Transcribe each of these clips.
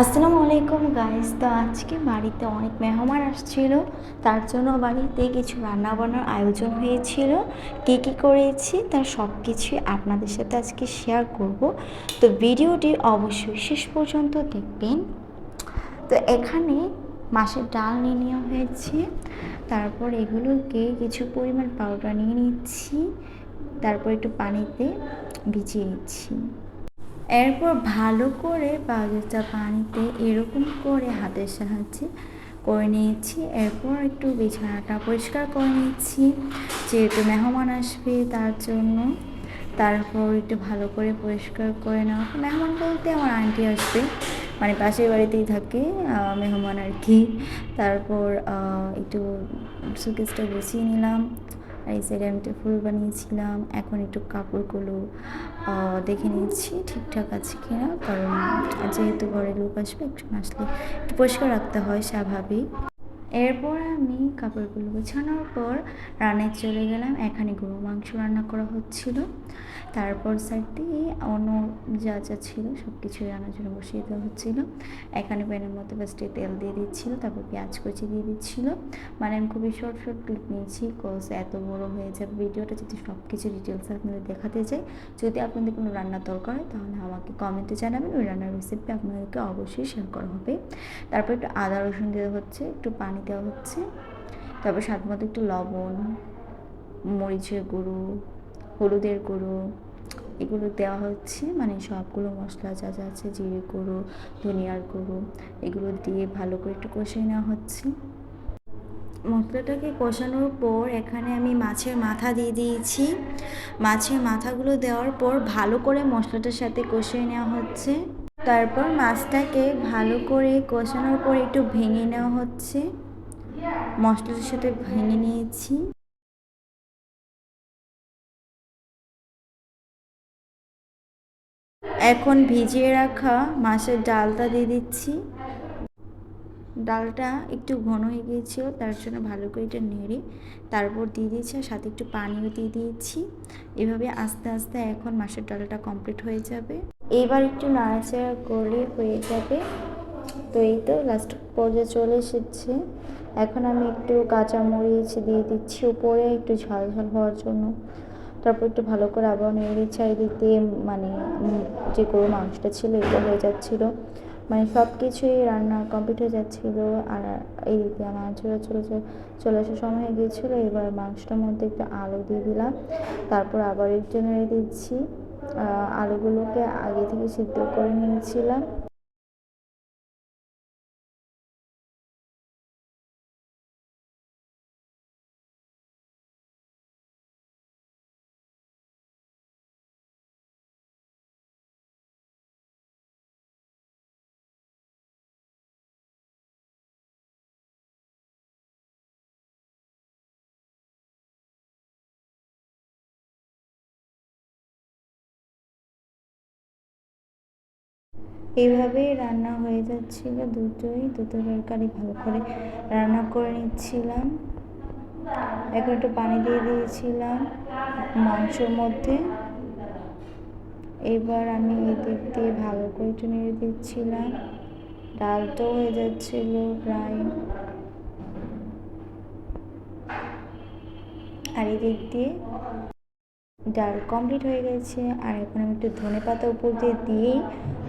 আসসালামু আলাইকুম গাইস তো আজকে বাড়িতে অনেক মেহমান আসছিল, তার জন্য বাড়িতে কিছু রান্না বান্নার আয়োজন হয়েছিল। কী কী করেছি তার সব কিছুই আপনাদের সাথে আজকে শেয়ার করব। তো ভিডিওটি অবশ্যই শেষ পর্যন্ত দেখবেন। তো এখানে মাছের ডাল নিয়ে নেওয়া হয়েছে, তারপর এগুলোকে কিছু পরিমাণ পাউডার নিয়ে নিচ্ছি, তারপর একটু পানিতে ভিজিয়ে নিচ্ছি। এরপর ভালো করে পাউডারটা পানিতে এরকম করে হাতের সাহায্যে করে নিয়েছি। এরপর একটু বিছানাটা পরিষ্কার করে নিচ্ছি। যেহেতু মেহমান আসবে তার জন্য। তারপর একটু ভালো করে পরিষ্কার করে নেওয়া। মেহমান বলতে আমার আন্টি আসবে। মানে পাশের বাড়িতেই থাকে মেহমান আর কি। তারপর একটু সুকেসটা গুছিয়ে নিলাম। এই সাইডে আমি একটা ফুল বানিয়েছিলাম। এখন একটু কাপড়গুলো দেখে নিচ্ছি ঠিকঠাক আছে কিনা। কারণ যেহেতু ঘরে লোক আসবে একটু আসলে একটু পরিষ্কার রাখতে হয় স্বাভাবিক। এরপর আমি কাপড়গুলো গোছানোর পর রান্নায় চলে গেলাম। এখানে গরু মাংস রান্না করা হচ্ছিল। তারপর সাইড দিয়ে অন্য যা যা ছিল সব কিছু রান্নার জন্য বসিয়ে দেওয়া হচ্ছিল। এখানে প্যানের মধ্যে ফার্স্টে তেল দিয়ে দিচ্ছিল, তারপর পেঁয়াজ কুচি দিয়ে দিচ্ছিল। মানে আমি খুবই শর্ট শর্ট ক্লিপ নিয়েছি কোর্স এত বড় হয়ে যাবে ভিডিওটা যদি সব কিছু ডিটেলস আপনাদের দেখাতে চাই যদি আপনাদের কোনো রান্না দরকার হয়, তাহলে আমাকে কমেন্টে জানাবেন, ওই রান্নার রেসিপি আপনাদেরকে অবশ্যই শেয়ার করা হবে। তারপর একটু আদা, রসুন দেওয়া হচ্ছে, একটু পানি দেওয়া হচ্ছে। তারপর মতো একটু লবণ, মরিচের গুঁড়ো, হলুদের গুঁড়ো এগুলো দেওয়া হচ্ছে। মানে সবগুলো মশলা যা যা আছে, জিরে গুঁড়ো, ধনিয়ার গুঁড়ো, এগুলো দিয়ে ভালো করে একটু কষিয়ে নেওয়া হচ্ছে। মশলাটাকে কষানোর পর এখানে আমি মাছের মাথা দিয়ে দিয়েছি। মাছের মাথাগুলো দেওয়ার পর ভালো করে মশলাটার সাথে কষিয়ে নেওয়া হচ্ছে। তারপর মাছটাকে ভালো করে কষানোর পর একটু ভেঙে নেওয়া হচ্ছে। মশলাটার সাথে ভেঙে নিয়েছি। এখন ভিজিয়ে রাখা মাছের ডালটা দিয়ে দিচ্ছি। ডালটা একটু ঘন হয়ে গিয়েছিল, তার জন্য ভালো করে এটা নেড়ে তারপর দিয়ে দিয়েছি আর সাথে একটু পানিও দিয়ে দিয়েছি এভাবে আস্তে আস্তে এখন মাছের ডালটা কমপ্লিট হয়ে যাবে। এবার একটু নাড়াচাড়া করলে হয়ে যাবে। তো এই তো লাস্ট পর্যায়ে চলে এসেছে। এখন আমি একটু কাঁচা মরিচ দিয়ে দিচ্ছি, উপরে একটু ঝাল ঝাল হওয়ার জন্য। তারপর একটু ভালো করে আবার নেড়ে এদিক দিয়ে মানে যে গরু মাংসটা ছিল এটা হয়ে যাচ্ছিল। মানে সব কিছুই রান্না কমপ্লিট হয়ে যাচ্ছিল আর এই দিকে আমার চলে চলে চলে আসার সময় হয়ে গিয়েছিল। এবার মাংসটার মধ্যে একটু আলু দিয়ে দিলাম। তারপর আবার একটু নেড়ে দিচ্ছি। আলুগুলোকে আগে থেকে সিদ্ধ করে নিয়েছিলাম। এইভাবেই রান্না হয়ে যাচ্ছিল। দুটোই দুটো তরকারি ভালো করে রান্না করে নিচ্ছিলাম। এখন একটু পানি দিয়ে দিয়েছিলাম মাংসর মধ্যে। এবার আমি এদিক দিয়ে ভালো করে একটু নেড়ে দিচ্ছিলাম। ডালটাও হয়ে যাচ্ছিল প্রায়। আর এদিক দিয়ে ডাল কমপ্লিট হয়ে গেছে। আর এখন আমি একটু ধনে পাতা উপর দিয়ে দিয়েই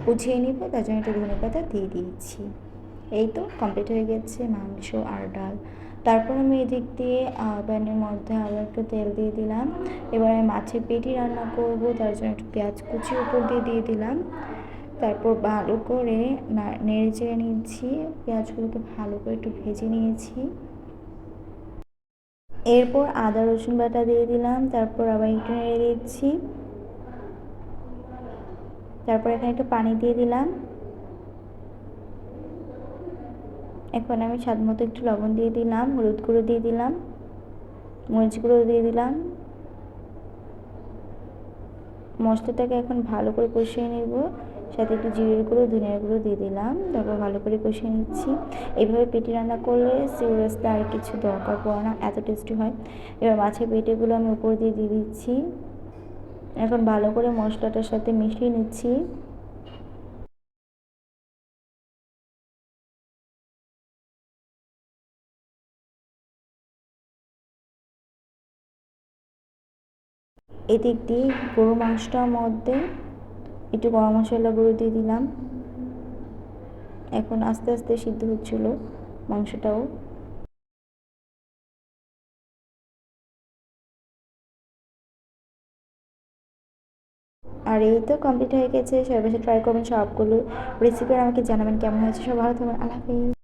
বুঝিয়ে নিব, তার জন্য একটু ধনে পাতা দিয়ে দিয়েছি। এই তো কমপ্লিট হয়ে গেছে মাংস আর ডাল। তারপর আমি এদিক দিয়ে প্যানের মধ্যে আবার একটু তেল দিয়ে দিলাম। এবার আমি মাছের পেটি রান্না করব, তার জন্য একটু পেঁয়াজ কুচি উপর দিয়ে দিয়ে দিলাম। তারপর ভালো করে নেড়ে চেড়ে নিয়েছি পেঁয়াজগুলোকে ভালো করে একটু ভেজে নিয়েছি। এরপর আদা, রসুন বাটা দিয়ে দিলাম, তারপর আবার একটু নেড়ে দিচ্ছি। তারপর এখানে একটু পানি দিয়ে দিলাম। এখন আমি স্বাদ মতো একটু লবণ দিয়ে দিলাম, হলুদ গুঁড়ো দিয়ে দিলাম, মরিচ গুঁড়ো দিয়ে দিলাম। মশলাটাকে এখন ভালো করে কষিয়ে নেব। সাথে একটু জিরের গুঁড়ো, ধনিয়ার গুঁড়ো দিয়ে দিলাম। তারপর ভালো করে কষিয়ে নিচ্ছি। এইভাবে পেটে রান্না করলে সিরিয়াসটা আর কিছু দরকার পড়ে না, এত টেস্টি হয়। এবার মাছের পেটেগুলো আমি উপর দিয়ে দিয়ে দিচ্ছি। এখন ভালো করে মশলাটার সাথে মিশিয়ে নিচ্ছি। এদিক দিয়ে গরু মাছটার মধ্যে একটু গরম মশলা গুঁড়ো দিয়ে দিলাম। এখন আস্তে আস্তে সিদ্ধ হচ্ছিল মাংসটাও। আর এই তো কমপ্লিট হয়ে গেছে। সবাই ট্রাই করবেন সবগুলো রেসিপি আমাকে জানাবেন কেমন হয়েছে। সব ভালো থাকবেন। আল্লাহ হাফিজ।